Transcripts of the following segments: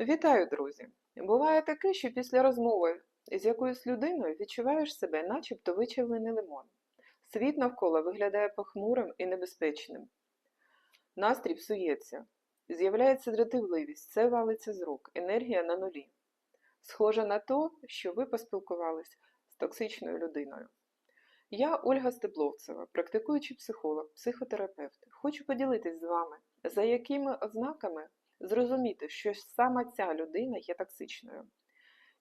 Вітаю, друзі! Буває таке, що після розмови з якоюсь людиною відчуваєш себе, начебто вичавлений лимон. Світ навколо виглядає похмурим і небезпечним. Настрій псується, з'являється дратівливість, все валиться з рук, енергія на нулі. Схоже на те, що ви поспілкувались з токсичною людиною. Я Ольга Стебловцева, практикуючий психолог, психотерапевт. Хочу поділитись з вами, за якими ознаками зрозуміти, що саме ця людина є токсичною,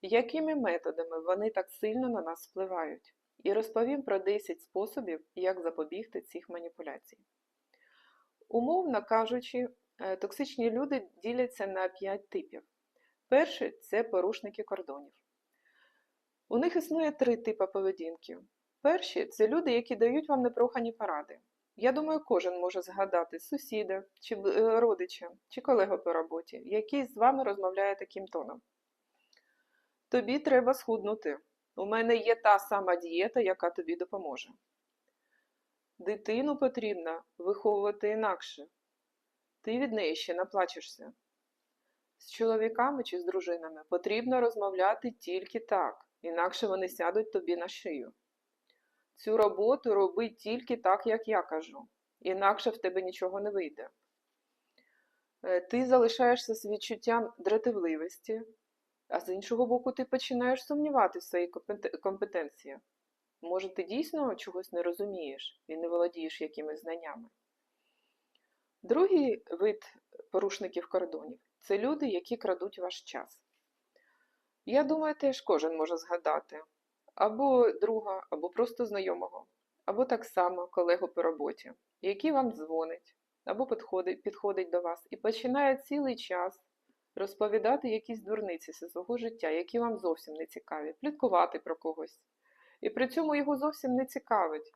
якими методами вони так сильно на нас впливають, і розповім про 10 способів, як запобігти цих маніпуляцій. Умовно кажучи, е, токсичні люди діляться на 5 типів. Перший це порушники кордонів. У них існує три типи поведінки. Перші це люди, які дають вам непрохані поради. Я думаю, кожен може згадати сусіда, чи е, родича, чи колегу по роботі, який з вами розмовляє таким тоном. Тобі треба схуднути. У мене є та сама дієта, яка тобі допоможе. Дитину потрібно виховувати інакше. Ти від неї ще наплачешся. З чоловіками чи з дружинами потрібно розмовляти тільки так, інакше вони сядуть тобі на шию. Цю роботу роби тільки так, як я кажу, інакше в тебе нічого не вийде. Е, Ти залишаєшся з відчуттям дратівливості, а з іншого боку, ти починаєш сумнівати в своїй компет- компетенції. Може, ти дійсно чогось не розумієш і не володієш якимись знаннями. Другий вид порушників кордонів це люди, які крадуть ваш час. Я думаю, теж кожен може згадати або друга, або просто знайомого, або так само колегу по роботі, який вам дзвонить, або підходить, підходить до вас і починає цілий час розповідати якісь дурниці зі свого життя, які вам зовсім не цікаві, пліткувати про когось. І при цьому його зовсім не цікавить,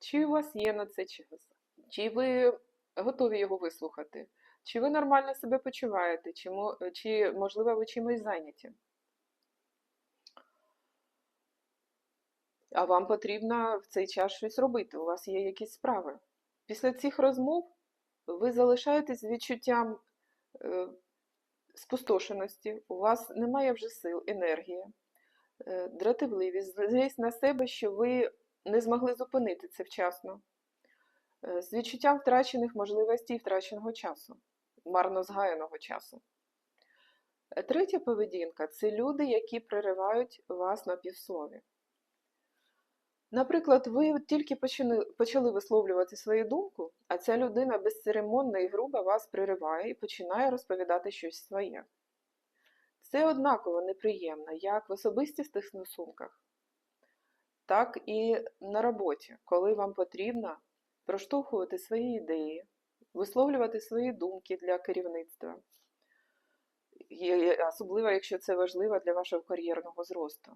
чи у вас є на це час, чи ви готові його вислухати, чи ви нормально себе почуваєте, чи, чи можливо, ви чимось зайняті. А вам потрібно в цей час щось робити, у вас є якісь справи. Після цих розмов ви залишаєтесь з відчуттям е, спустошеності, у вас немає вже сил, енергії, е, дратівливість, злість на себе, що ви не змогли зупинити це вчасно, е, з відчуттям втрачених можливостей втраченого часу, марно згаяного часу. Третя поведінка це люди, які переривають вас на півслові. Наприклад, ви тільки почали, висловлювати свою думку, а ця людина безцеремонно і грубо вас перериває і починає розповідати щось своє. Це однаково неприємно як в особистих стосунках, так і на роботі, коли вам потрібно проштовхувати свої ідеї, висловлювати свої думки для керівництва, особливо якщо це важливо для вашого кар'єрного зросту.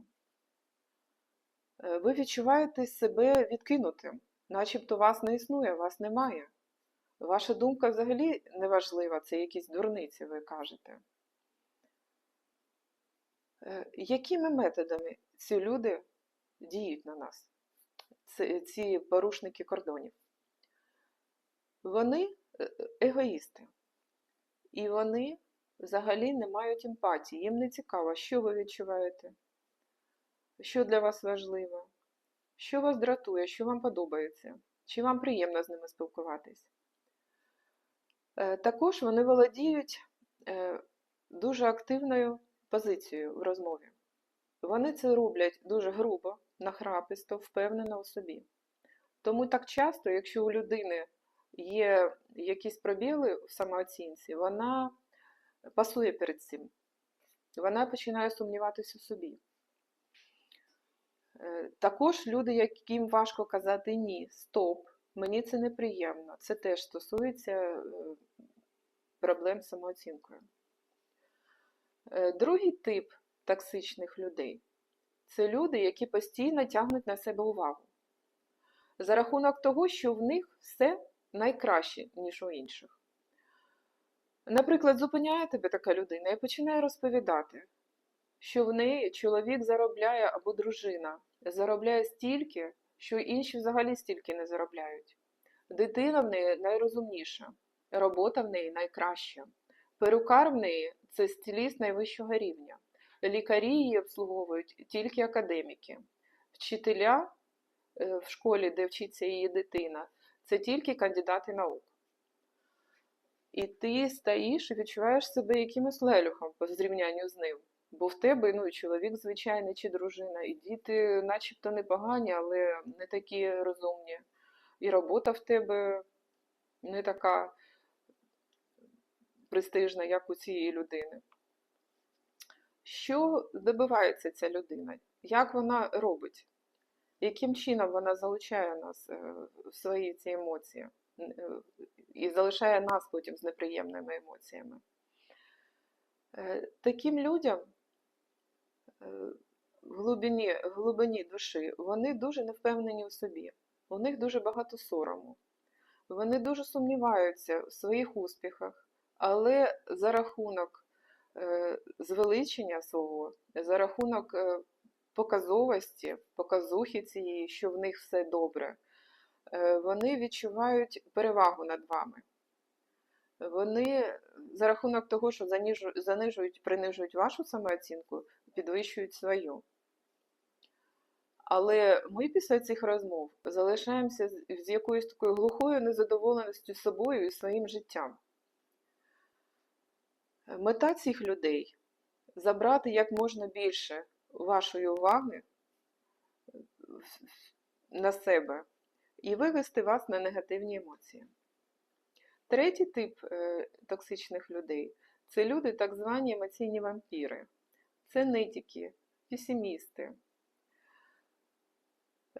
Е, ви відчуваєте себе відкинутим, начебто вас не існує, вас немає. Ваша думка взагалі не важлива, це якісь дурниці, ви кажете. Е, Якими методами ці люди діють на нас, Ці- ці порушники кордонів? Вони е, егоїсти, і вони взагалі не мають емпатії, їм не цікаво, що ви відчуваєте, що для вас важливо, що вас дратує, що вам подобається, чи вам приємно з ними спілкуватись. Е, Також вони володіють е, дуже активною позицією в розмові. Вони це роблять дуже грубо, нахраписто, впевнено у собі. Тому так часто, якщо у людини є якісь пробіли в самооцінці, вона пасує перед цим. Вона починає сумніватися в собі. Е, Також люди, яким важко казати ні, стоп, мені це неприємно. Це теж стосується е, проблем з самооцінкою. Е, Другий тип токсичних людей це люди, які постійно тягнуть на себе увагу. За рахунок того, що в них все найкраще, ніж у інших. Наприклад, зупиняє тебе така людина і починає розповідати, що в неї чоловік заробляє або дружина заробляє стільки, що інші взагалі стільки не заробляють. Дитина в неї найрозумніша, робота в неї найкраща. Перукар в неї це стиліст найвищого рівня. Лікарі її обслуговують тільки академіки. Вчителя е, в школі, де вчиться її дитина, це тільки кандидати наук. І ти стоїш і відчуваєш себе якимось лелюхом по зрівнянню з ним. Бо в тебе ну, і чоловік звичайний чи дружина, і діти начебто непогані, але не такі розумні. І робота в тебе не така престижна, як у цієї людини. Що добивається ця людина? Як вона робить? Яким чином вона залучає нас е, в свої ці емоції е, і залишає нас потім з неприємними емоціями? Е, Таким людям в глибині, в глибині душі вони дуже невпевнені в собі, у них дуже багато сорому, вони дуже сумніваються в своїх успіхах, але за рахунок е, звеличення свого, за рахунок е, показовості, показухи цієї, що в них все добре, е, вони відчувають перевагу над вами. Вони за рахунок того, що занижують, принижують вашу самооцінку, підвищують свою. Але ми після цих розмов залишаємося з якоюсь такою глухою незадоволеністю собою і своїм життям. Мета цих людей забрати як можна більше вашої уваги на себе і вивести вас на негативні емоції. Третій тип е, токсичних людей це люди, так звані емоційні вампіри. Це нитіки, песимісти.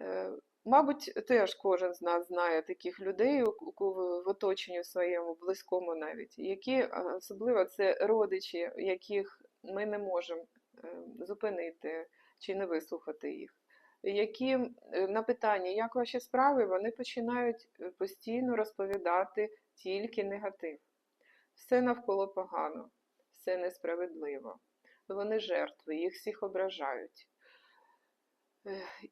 Е, Мабуть, теж кожен з нас знає таких людей в оточенні своєму, близькому навіть, які е, особливо це родичі, яких ми не можемо е, зупинити чи не вислухати їх. Які на питання, як ваші справи, вони починають постійно розповідати тільки негатив. Все навколо погано, все несправедливо. Вони жертви, їх всіх ображають.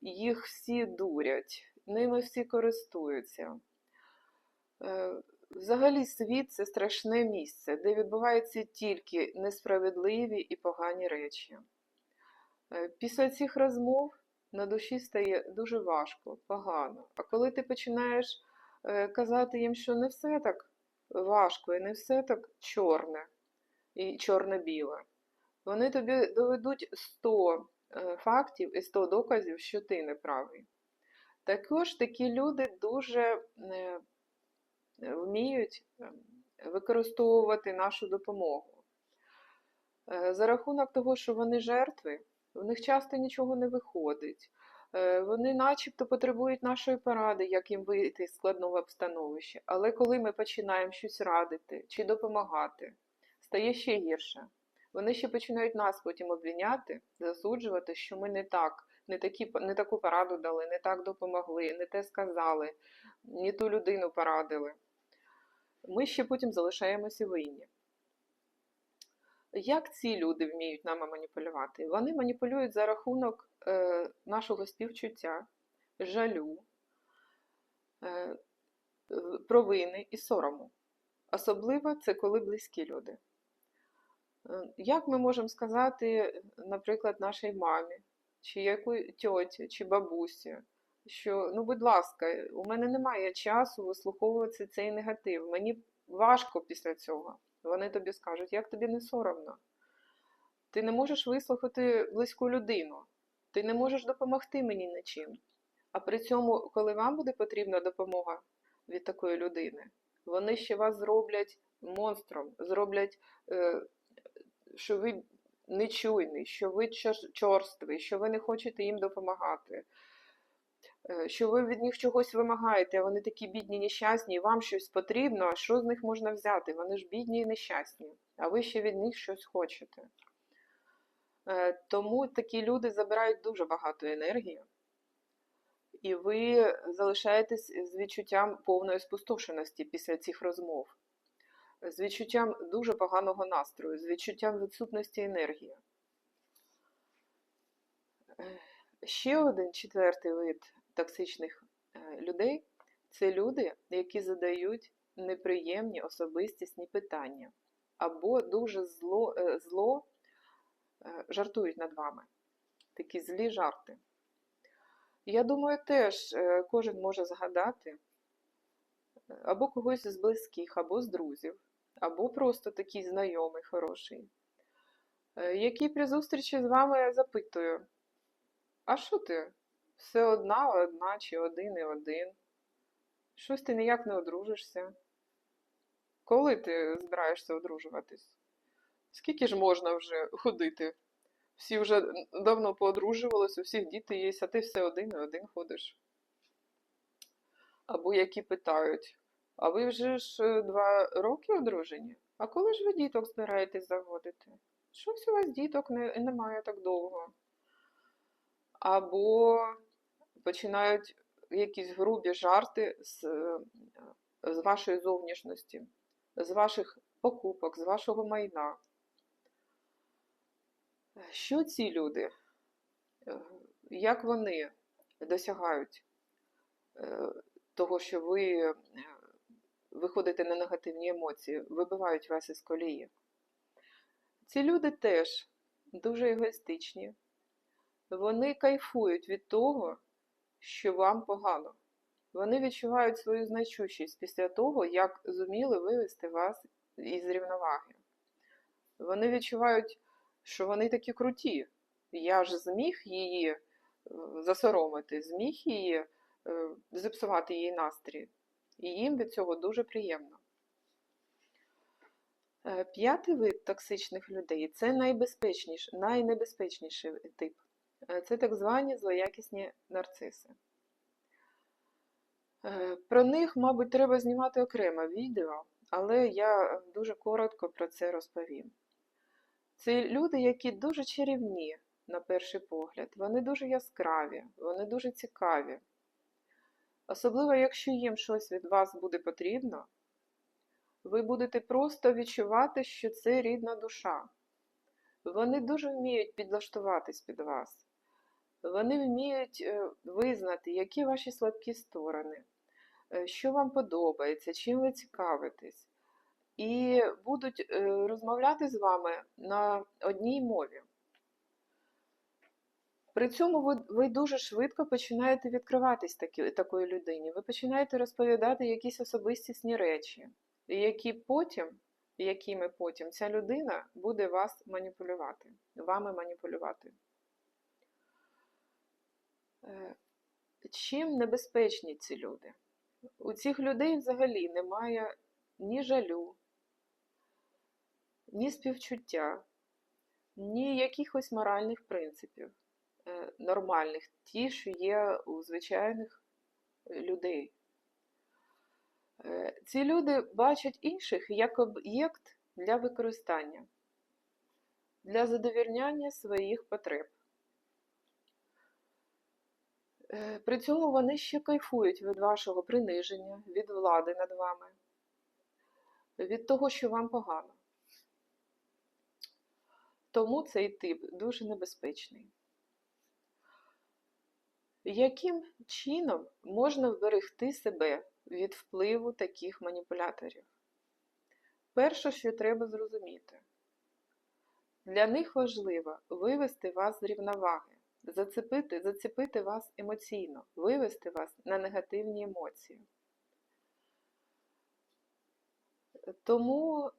Їх всі дурять, ними всі користуються. Е, Взагалі світ це страшне місце, де відбуваються тільки несправедливі і погані речі. Е, Після цих розмов на душі стає дуже важко, погано. А коли ти починаєш е, казати їм, що не все так важко і не все так чорне і чорно-біле, вони тобі доведуть 100 е, фактів і 100 доказів, що ти не правий. Також такі люди дуже е, вміють е, використовувати нашу допомогу. Е, За рахунок того, що вони жертви, в них часто нічого не виходить. Вони начебто потребують нашої поради, як їм вийти з складного становища. Але коли ми починаємо щось радити чи допомагати, стає ще гірше. Вони ще починають нас потім обвиняти, засуджувати, що ми не так, не, такі, не таку пораду дали, не так допомогли, не те сказали, не ту людину порадили. Ми ще потім залишаємося винні. Як ці люди вміють нами маніпулювати? Вони маніпулюють за рахунок е, нашого співчуття, жалю, е, провини і сорому. Особливо це коли близькі люди. Е, Як ми можемо сказати, наприклад, нашій мамі, чи якої тьоті, чи бабусі, що, ну, будь ласка, у мене немає часу вислуховувати цей негатив. Мені важко після цього. Вони тобі скажуть, як тобі не соромно. Ти не можеш вислухати близьку людину, ти не можеш допомогти мені нічим. А при цьому, коли вам буде потрібна допомога від такої людини, вони ще вас зроблять монстром, зроблять, е, що ви нечуйний, що ви чорствий, що ви не хочете їм допомагати, е, що ви від них чогось вимагаєте, вони такі бідні, нещасні, і вам щось потрібно, а що з них можна взяти? Вони ж бідні і нещасні, а ви ще від них щось хочете. Е, Тому такі люди забирають дуже багато енергії, і ви залишаєтесь з відчуттям повної спустошеності після цих розмов, з відчуттям дуже поганого настрою, з відчуттям відсутності енергії. Е, Ще один четвертий вид токсичних е, людей це люди, які задають неприємні особистісні питання або дуже зло, е, зло жартують над вами. Такі злі жарти. Я думаю, теж кожен може згадати або когось з близьких, або з друзів, або просто такий знайомий, хороший, е, який при зустрічі з вами запитує, а що ти? Все одна, одна чи один і один? Щось ти ніяк не одружишся. Коли ти збираєшся одружуватись? Скільки ж можна вже ходити? Всі вже давно поодружувались, у всіх діти є, а ти все один і один ходиш. Або які питають, а ви вже ж е, два роки одружені? А коли ж ви діток збираєтесь заводити? Щось у вас діток не, немає так довго. Або починають якісь грубі жарти з, е, з вашої зовнішності, з ваших покупок, з вашого майна. Що ці люди? Е, Як вони досягають того, що ви виходите на негативні емоції, вибивають вас із колії? Ці люди теж дуже егоїстичні. Вони кайфують від того, що вам погано. Вони відчувають свою значущість після того, як зуміли вивести вас із рівноваги. Вони відчувають, що вони такі круті. Я ж зміг її е, засоромити, зміг її е, зіпсувати її настрій. І їм від цього дуже приємно. Е, П'ятий вид токсичних людей це найбезпечніший, найнебезпечніший тип. Е, Це так звані злоякісні нарциси. Е, Про них, мабуть, треба знімати окреме відео, але я дуже коротко про це розповім. Це люди, які дуже чарівні на перший погляд, вони дуже яскраві, вони дуже цікаві. Особливо, якщо їм щось від вас буде потрібно, ви будете просто відчувати, що це рідна душа. Вони дуже вміють підлаштуватись під вас. Вони вміють е, визнати, які ваші слабкі сторони, е, що вам подобається, чим ви цікавитесь, і будуть е, розмовляти з вами на одній мові. При цьому ви, ви дуже швидко починаєте відкриватись такі, такої людині. Ви починаєте розповідати якісь особистісні речі, які потім, якими потім ця людина буде вас маніпулювати, вами маніпулювати. Е, Чим небезпечні ці люди? У цих людей взагалі немає ні жалю, ні співчуття, ні якихось моральних принципів нормальних, ті, що є у звичайних е, людей. Е, Ці люди бачать інших як об'єкт для використання, для задовільняння своїх потреб. Е, При цьому вони ще кайфують від вашого приниження, від влади над вами, від того, що вам погано. Тому цей тип дуже небезпечний. Яким чином можна вберегти себе від впливу таких маніпуляторів? Перше, що треба зрозуміти, для них важливо вивести вас з рівноваги, зацепити, зацепити вас емоційно, вивести вас на негативні емоції. Тому,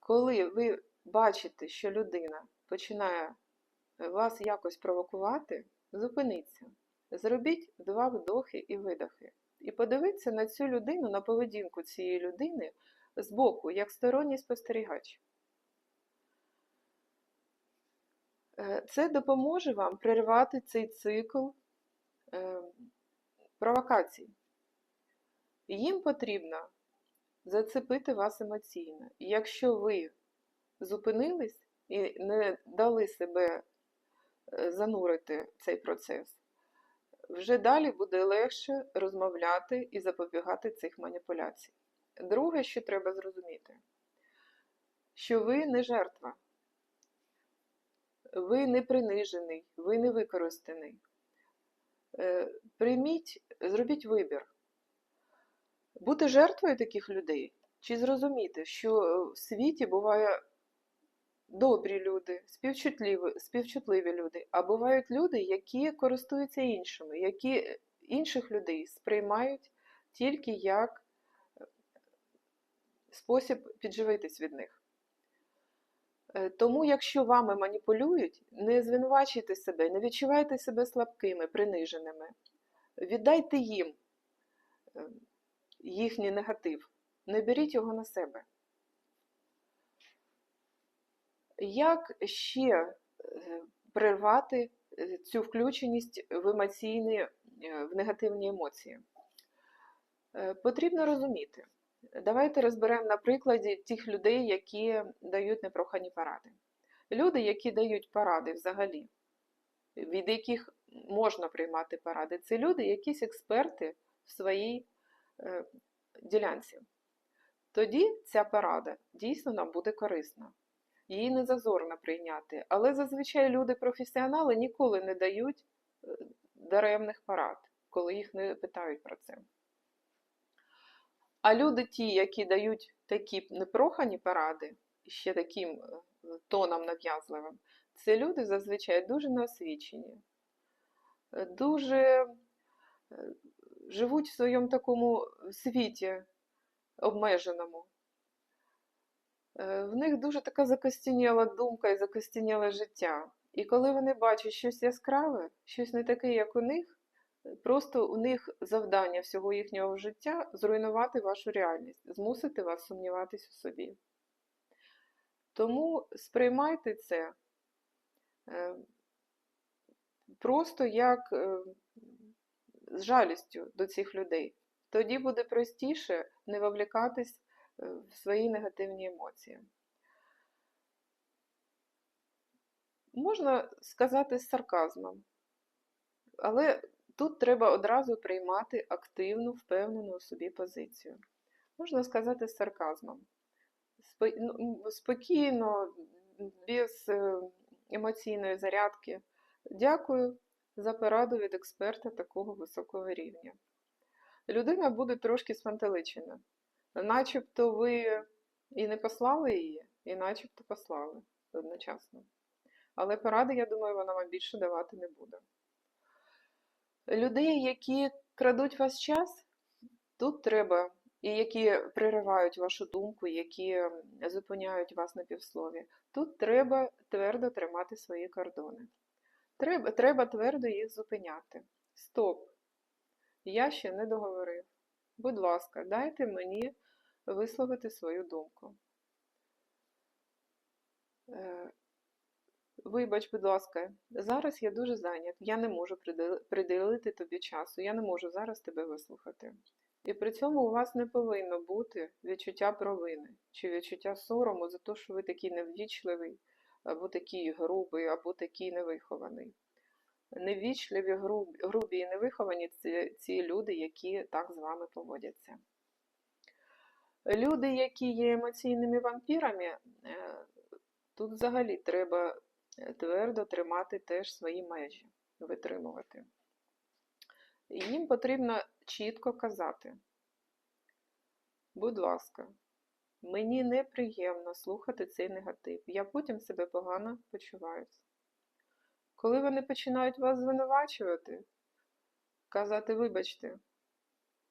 коли ви бачите, що людина починає вас якось провокувати, зупиніться. Зробіть два вдохи і видохи. І подивіться на цю людину, на поведінку цієї людини збоку, як сторонній спостерігач. Е, Це допоможе вам перервати цей цикл е, провокацій. Їм потрібно зацепити вас емоційно. Якщо ви зупинились і не дали себе занурити цей процес, вже далі буде легше розмовляти і запобігати цих маніпуляцій. Друге, що треба зрозуміти, що ви не жертва, ви не принижений, ви не використаний. Е, Прийміть, зробіть вибір. Бути жертвою таких людей Чи зрозуміти, що е, в світі буває добрі люди, співчутливі, співчутливі люди, а бувають люди, які користуються іншими, які інших людей сприймають тільки як е, спосіб підживитись від них. Е, Тому, якщо вами маніпулюють, не звинувачуйте себе, не відчувайте себе слабкими, приниженими. Віддайте їм е, їхній негатив, не беріть його на себе. Як ще е, прервати е, цю включеність в емоційні, е, в негативні емоції? Потрібно розуміти. Давайте розберемо на прикладі тих людей, які дають непрохані поради. Люди, які дають поради взагалі, від яких можна приймати поради, це люди, якісь експерти в своїй ділянці. Тоді ця порада дійсно нам буде корисна. Її не зазорно прийняти. Але зазвичай люди-професіонали ніколи не дають е, даремних порад, коли їх не питають про це. А люди ті, які дають такі непрохані поради, ще таким е, тоном нав'язливим, це люди зазвичай дуже неосвічені, е, дуже живуть в своєму такому світі обмеженому. Е, В них дуже така закостініла думка і закостініле життя. І коли вони бачать щось яскраве, щось не таке, як у них, е, просто у них завдання всього їхнього життя зруйнувати вашу реальність, змусити вас сумніватись у собі. Тому сприймайте це е, просто як з жалістю до цих людей. Тоді буде простіше не вовлікатись свої негативні емоції. Можна сказати з сарказмом, але тут треба одразу приймати активну, впевнену у собі позицію. Можна сказати з сарказмом. Ну, Спокійно, без е, емоційної зарядки. Дякую за пораду від експерта такого високого рівня. Людина буде трошки спантеличена. Начебто ви і не послали її, і начебто послали одночасно. Але поради, я думаю, вона вам більше давати не буде. Людей, які крадуть ваш час, тут треба, і які приривають вашу думку, які зупиняють вас на півслові, тут треба твердо тримати свої кордони. Треба, треба твердо їх зупиняти. Стоп! Я ще не договорив. Будь ласка, дайте мені висловити свою думку. Е, Вибач, будь ласка, зараз я дуже зайнят. Я не можу приділити тобі часу. Я не можу зараз тебе вислухати. І при цьому у вас не повинно бути відчуття провини чи відчуття сорому за те, що ви такий неввічливий, або такий грубий, або такий невихований. Неввічливі, грубі, грубі і невиховані це ці люди, які так з вами поводяться. Люди, які є емоційними вампірами, е, тут взагалі треба е, твердо тримати теж свої межі, витримувати. Їм потрібно чітко казати, будь ласка, мені неприємно слухати цей негатив, я потім себе погано почуваюся. Коли вони починають вас звинувачувати, казати, вибачте,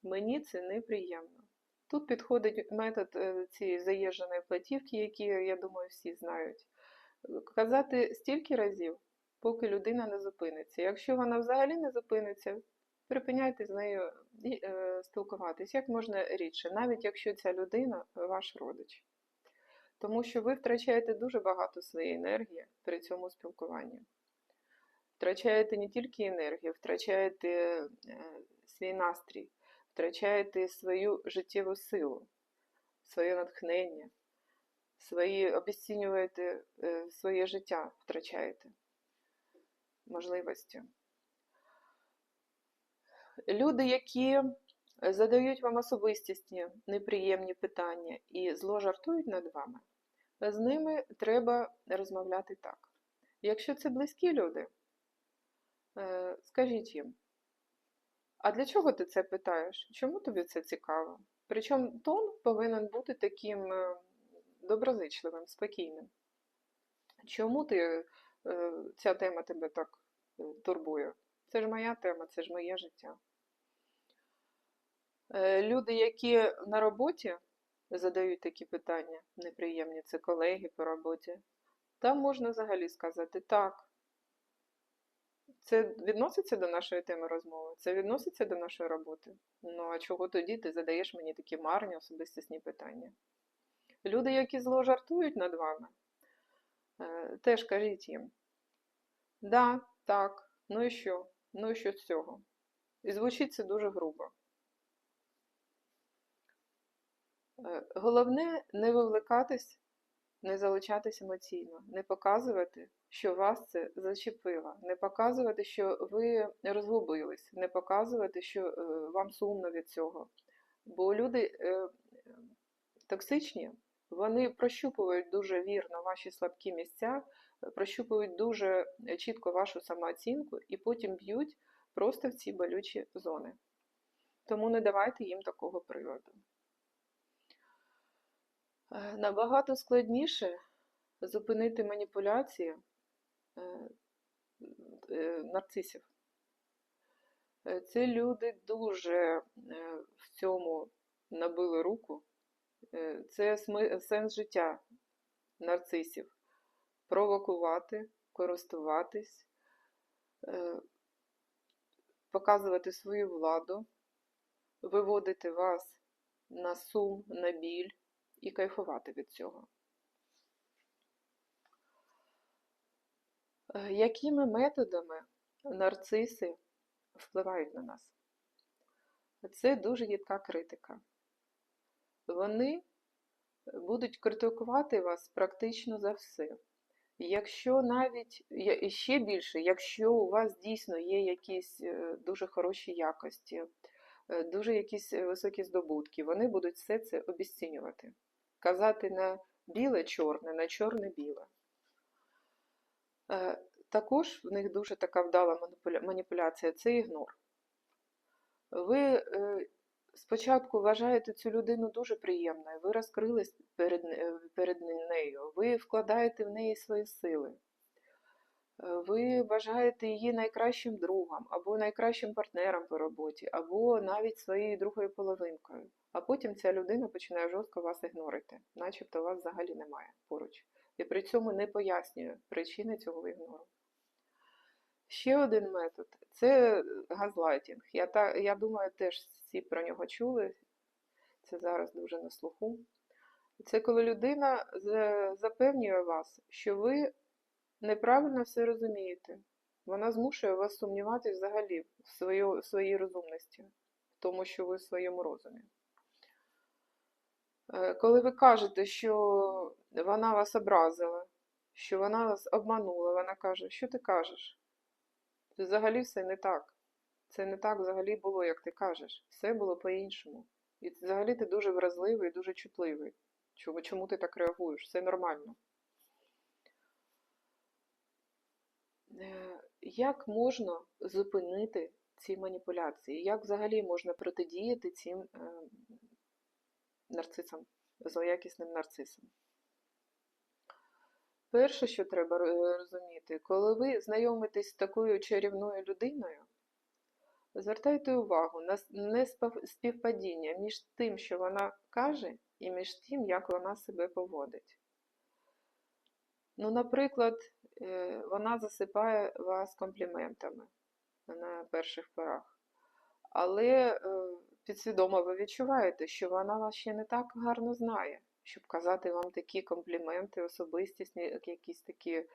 мені це неприємно. Тут підходить метод е, цієї заїждженої платівки, які, я думаю, всі знають. Казати стільки разів, поки людина не зупиниться. Якщо вона взагалі не зупиниться, припиняйте з нею е, спілкуватись як можна рідше, навіть якщо ця людина ваш родич. Тому що ви втрачаєте дуже багато своєї енергії при цьому спілкуванні. Втрачаєте не тільки енергію, втрачаєте е, свій настрій, втрачаєте свою життєву силу, своє натхнення, свої, обесцінюєте е, своє життя, втрачаєте можливості. Люди, які задають вам особистісні неприємні питання і зло жартують над вами, з ними треба розмовляти так. Якщо це близькі люди, е, скажіть їм, а для чого ти це питаєш? Чому тобі це цікаво? Причому тон повинен бути таким е, доброзичливим, спокійним. Чому ти, е, ця тема тебе так е, турбує? Це ж моя тема, це ж моє життя. Люди, які на роботі задають такі питання неприємні, це колеги по роботі, там можна взагалі сказати так. Це відноситься до нашої теми розмови? Це відноситься до нашої роботи? Ну а чого тоді ти задаєш мені такі марні особистісні питання? Люди, які зло жартують над вами, е, теж кажіть їм: да, так, ну і що? Ну і що з цього? І звучить це дуже грубо. Е, Головне не вивлекатись, не залучатись емоційно, не показувати, що вас це зачепило, не показувати, що ви розгубились, не показувати, що е, вам сумно від цього. Бо люди е, токсичні, вони прощупують дуже вірно ваші слабкі місця, е, прощупують дуже чітко вашу самооцінку і потім б'ють просто в ці болючі зони. Тому не давайте їм такого приводу. Набагато складніше зупинити маніпуляції нарцисів. Е, Це люди дуже е, в цьому набили руку. Е, Це сенс життя нарцисів. Провокувати, користуватись, е, показувати свою владу, виводити вас на сум, на біль і кайфувати від цього. Якими методами нарциси впливають на нас? Це дуже їдка критика. Вони будуть критикувати вас практично за все. Якщо навіть і ще більше, якщо у вас дійсно є якісь е, дуже хороші якості, е, дуже якісь е, високі здобутки, вони будуть все це обіцінювати. Казати на біле-чорне, на чорне-біле. Е, Також в них дуже така вдала маніпуляція це ігнор. Ви е, спочатку вважаєте цю людину дуже приємною, ви розкрились перед, перед нею, ви вкладаєте в неї свої сили. Е, Ви вважаєте її найкращим другом, або найкращим партнером по роботі, або навіть своєю другою половинкою. А потім ця людина починає жорстко вас ігнорити, начебто вас взагалі немає поруч. І при цьому не пояснює причини цього ігнору. Ще один метод це газлайтінг. Я, та, я думаю, теж всі про нього чули. Це зараз дуже на слуху. Це коли людина запевнює вас, що ви неправильно все розумієте. Вона змушує вас сумніватися взагалі в, свою, в своїй розумності, в тому, що ви в своєму розумі. Е, Коли ви кажете, що вона вас образила, що вона вас обманула, вона каже, що ти кажеш? Взагалі все не так. Це не так взагалі було, як ти кажеш. Все було по-іншому. І взагалі ти дуже вразливий, дуже чутливий. Чому, чому ти так реагуєш? Все нормально. Е, Як можна зупинити ці маніпуляції? Як взагалі можна протидіяти цим е, нарцисам, злоякісним нарцисам? Перше, що треба розуміти, коли ви знайомитесь з такою чарівною людиною, звертайте увагу на с- неспав- співпадіння між тим, що вона каже, і між тим, як вона себе поводить. Ну, наприклад, е, вона засипає вас компліментами на перших порах. Але е, підсвідомо ви відчуваєте, що вона вас ще не так гарно знає, щоб казати вам такі компліменти, особистісні, якісь такі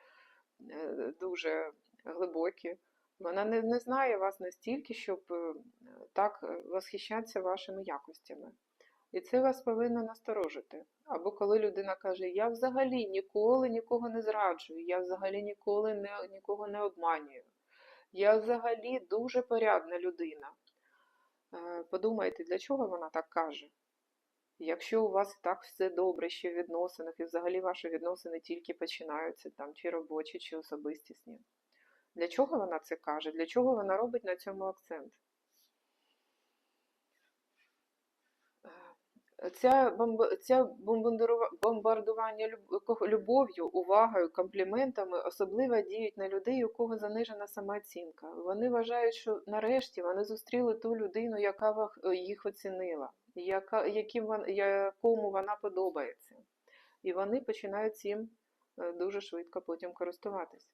е, дуже глибокі. Вона не, не знає вас настільки, щоб е, так е, восхищатися вашими якостями. І це вас повинно насторожити. Або коли людина каже, я взагалі ніколи нікого не зраджую, я взагалі ніколи не, нікого не обманюю. Я взагалі дуже порядна людина. Е, Подумайте, для чого вона так каже? Якщо у вас і так все добре ще в відносинах, і взагалі ваші відносини тільки починаються, там, чи робочі, чи особистісні. Для чого вона це каже? Для чого вона робить на цьому акцент? Е, Ця, бомб... ця бомбардува- бомбардування люб- любов'ю, увагою, компліментами особливо діють на людей, у кого занижена самооцінка. Вони вважають, що нарешті вони зустріли ту людину, яка їх оцінила, яка, яким якому вона подобається. І вони починають цим е, дуже швидко потім користуватись.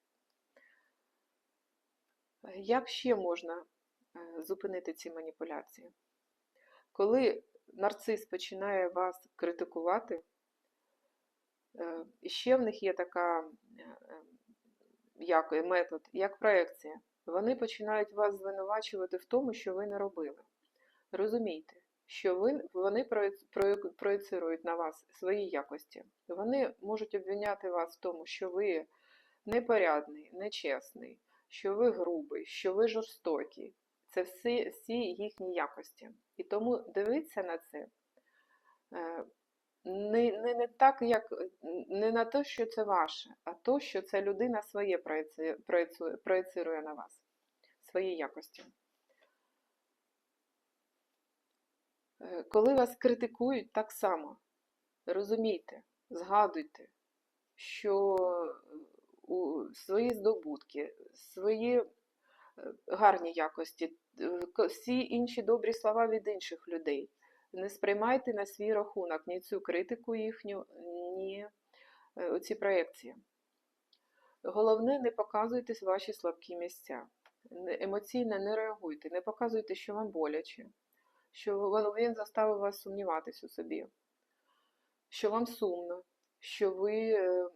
Е, Як ще можна е, зупинити ці маніпуляції? Коли нарцис починає вас критикувати, е, ще в них є така як, метод, як проекція. Вони починають вас звинувачувати в тому, що ви не робили. Розумійте, що ви, вони проє- проє- проєцирують на вас свої якості. Вони можуть обвиняти вас в тому, що ви непорядний, нечесний, що ви грубий, що ви жорстокий. Це всі, всі їхні якості. І тому дивіться на це е, не, не, не так, як не на те, що це ваше, а то, що ця людина своє проєци- проєцирує на вас, свої якості. Е, Коли вас критикують, так само розумійте, згадуйте, що е, у свої здобутки, свої е, гарні якості, е, всі інші добрі слова від інших людей. Не сприймайте на свій рахунок ні цю критику їхню, ні е, оці проекції. Головне, не показуйте ваші слабкі місця. Емоційно не реагуйте, не показуйте, що вам боляче, що він заставив вас сумніватись у собі, що вам сумно, що ви е, е,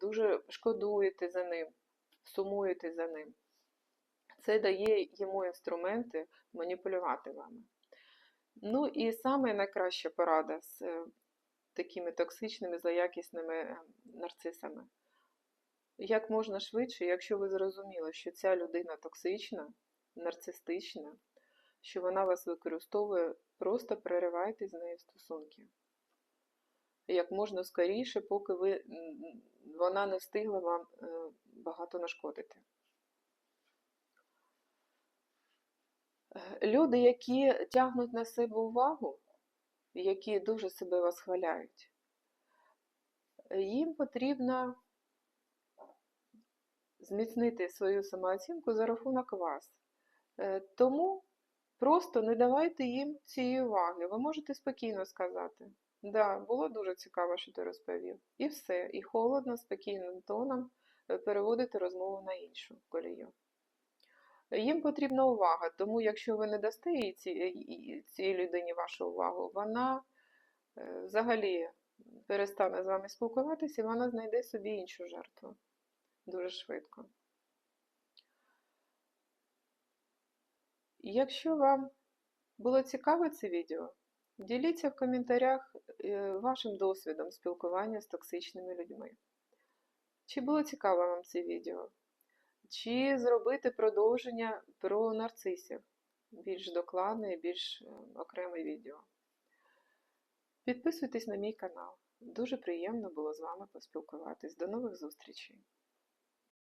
дуже шкодуєте за ним, сумуєте за ним. Це дає йому інструменти маніпулювати вами. Ну і саме найкраща порада з е, такими токсичними, злоякісними нарцисами. Як можна швидше, якщо ви зрозуміли, що ця людина токсична, нарцистична, що вона вас використовує, просто переривайте з нею стосунки. Як можна скоріше, поки ви, вона не встигла вам е, багато нашкодити. Е, Люди, які тягнуть на себе увагу, які дуже себе восхваляють, е, їм потрібно зміцнити свою самооцінку за рахунок вас. Тому просто не давайте їм цієї уваги. Ви можете спокійно сказати. Да, було дуже цікаво, що ти розповів. І все. І холодно, спокійним тоном е, переводити розмову на іншу колію. Їм потрібна увага, тому якщо ви не дасте їй ці, цій людині вашу увагу, вона е, взагалі перестане з вами спілкуватися і вона знайде собі іншу жертву дуже швидко. Якщо вам було цікаво це відео, діліться в коментарях е, вашим досвідом спілкування з токсичними людьми. Чи було цікаво вам це відео? Чи зробити продовження про нарцисів? Більш докладне і більш е, окреме відео. Підписуйтесь на мій канал. Дуже приємно було з вами поспілкуватись. До нових зустрічей!